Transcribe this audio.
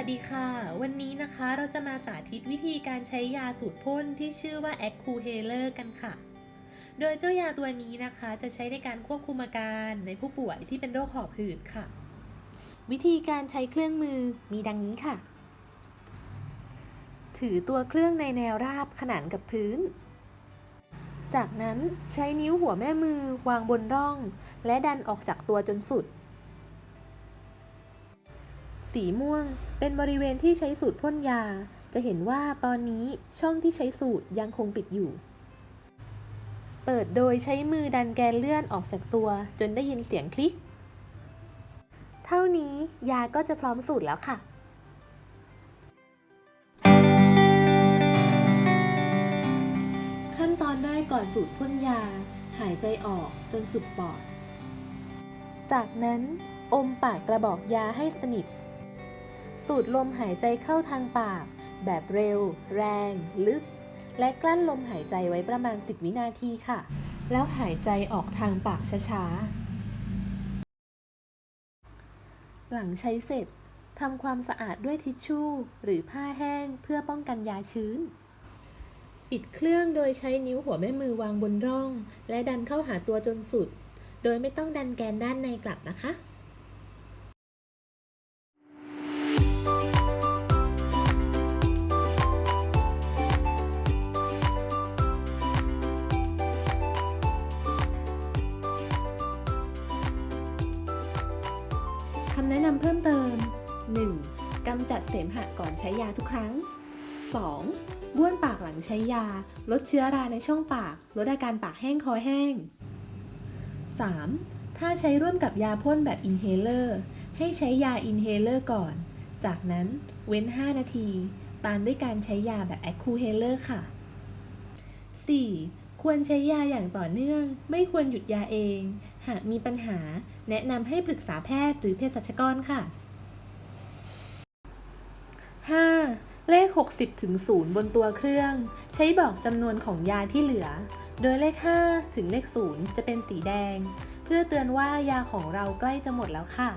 วัสดีค่ะ วันนี้นะคะเราจะมาสาธิตวิธีการใช้ยาสูตรพ่นที่ชื่อว่า a c c u h a l e r กันค่ะ โดยเจ้ายาตัวนี้นะคะจะใช้ในการควบคุมอาการในผู้ป่วยที่เป็นโรคหอบหืดค่ะ วิธีการใช้เครื่องมือมีดังนี้ค่ะ ถือตัวเครื่องในแนวราบขนานกับพื้น จากนั้นใช้นิ้วหัวแม่มือวางบนร่อง และดันออกจากตัวจนสุด สีม่วง เป็นบริเวณที่ใช้สูตรพ่นยา จะเห็นว่าตอนนี้ช่องที่ใช้สูตรยังคงปิดอยู่ เปิดโดยใช้มือดันแกนเลื่อนออกจากตัวจนได้ยินเสียงคลิก เท่านี้ยาก็จะพร้อมสูตรแล้วค่ะขั้นตอนแรกก่อนสูดพ่นยา หายใจออกจนสุดปอด จากนั้นอมปากกระบอกยาให้สนิท สูดลมหายใจเข้าทางปาก แบบเร็ว แรง ลึก และกลั้นลมหายใจไว้ประมาณ 10 วินาทีค่ะ แล้วหายใจออกทางปากช้าๆ หลังใช้เสร็จทำความสะอาดด้วยทิชชู่ หรือผ้าแห้งเพื่อป้องกันยาชื้น ปิดเครื่องโดยใช้นิ้วหัวแม่มือวางบนร่อง และดันเข้าหาตัวจนสุด โดยไม่ต้องดันแกนด้านในกลับนะคะ คำแนะนำเพิ่มเติม 1. กำจัดเสมหะก่อนใช้ยาทุกครั้ง 2. บ้วนปากหลังใช้ยา ลดเชื้อราในช่องปาก ลดอาการปากแห้งคอแห้ง 3. ถ้าใช้ร่วมกับยาพ่นแบบอินเฮเลอร์ ให้ใช้ยาอินเฮเลอร์ก่อน จากนั้นเว้น 5 นาที ตามด้วยการใช้ยาแบบแอคคูเฮเลอร์ค่ะ 4. ควรใช้ยาอย่างต่อเนื่อง ไม่ควรหยุดยาเอง หากมีปัญหา แนะนำให้ปรึกษาแพทย์หรือเภสัชกรค่ะ 5. เลข 60 ถึง 0 บนตัวเครื่อง ใช้บอกจำนวนของยาที่เหลือ โดยเลข 5 ถึงเลข 0 จะเป็นสีแดง เพื่อเตือนว่ายาของเราใกล้จะหมดแล้วค่ะ